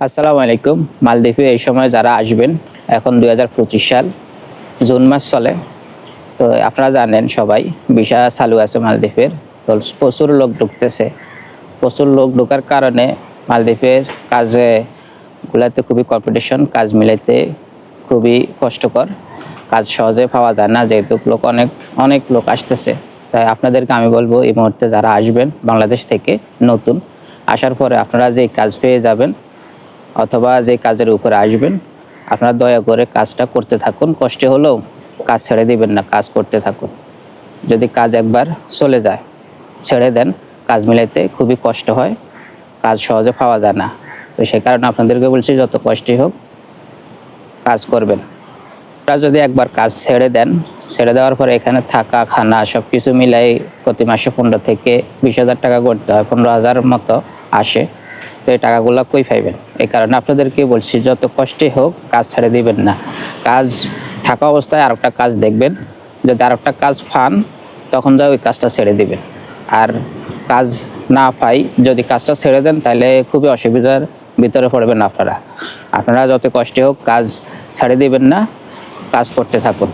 আসসালামু আলাইকুম। মালদ্বীপে এই সময় যারা আসবেন, এখন দু হাজার পঁচিশ সাল, জুন মাস চলে। তো আপনারা জানেন সবাই ভিসা চালু আছে মালদ্বীপের। তো প্রচুর লোক ঢুকতেছে। প্রচুর লোক ঢোকার কারণে মালদ্বীপের কাজে গুলাতে খুবই কম্পিটিশন কাজ মিলাইতে খুবই কষ্টকর। কাজ সহজে পাওয়া যায় না, যেহেতু লোক অনেক অনেক লোক আসতেছে। তাই আপনাদেরকে আমি বলব, এই মুহূর্তে যারা আসবেন বাংলাদেশ থেকে নতুন, আসার পরে আপনারা যে কাজ পেয়ে যাবেন অথবা যে কাজের উপরে আসবেন, আপনারা দয়া করে কাজটা করতে থাকুন। কষ্টে হলেও কাজ ছেড়ে দিবেন না, কাজ করতে থাকুন। যদি কাজ একবার চলে যায়, ছেড়ে দেন, কাজ মিলাইতে খুবই কষ্ট হয়, কাজ সহজে পাওয়া যায় না। তো সেই কারণে আপনাদেরকে বলছি, যত কষ্টই হোক, কাজ করবেন। আপনারা যদি একবার কাজ ছেড়ে দেন, ছেড়ে দেওয়ার পরে এখানে থাকা, খানা সব কিছু মিলাই প্রতি মাসে পনেরো থেকে বিশ হাজার টাকা করতে হয়। পনেরো হাজার মতো আসে। তো এই টাকাগুলো কই পাইবেন? এই কারণে আপনাদেরকে বলছি, যত কষ্টে হোক কাজ ছেড়ে দিবেন না। কাজ থাকা অবস্থায় আরেকটা কাজ দেখবেন, যদি আরেকটা কাজ পান, তখন যা ওই কাজটা ছেড়ে দিবেন। আর কাজ না পাই, যদি কাজটা ছেড়ে দেন, তাহলে খুবই অসুবিধার ভিতরে পড়বেন আপনারা। আপনারা যত কষ্টে হোক কাজ ছেড়ে দিবেন না, কাজ করতে থাকুন।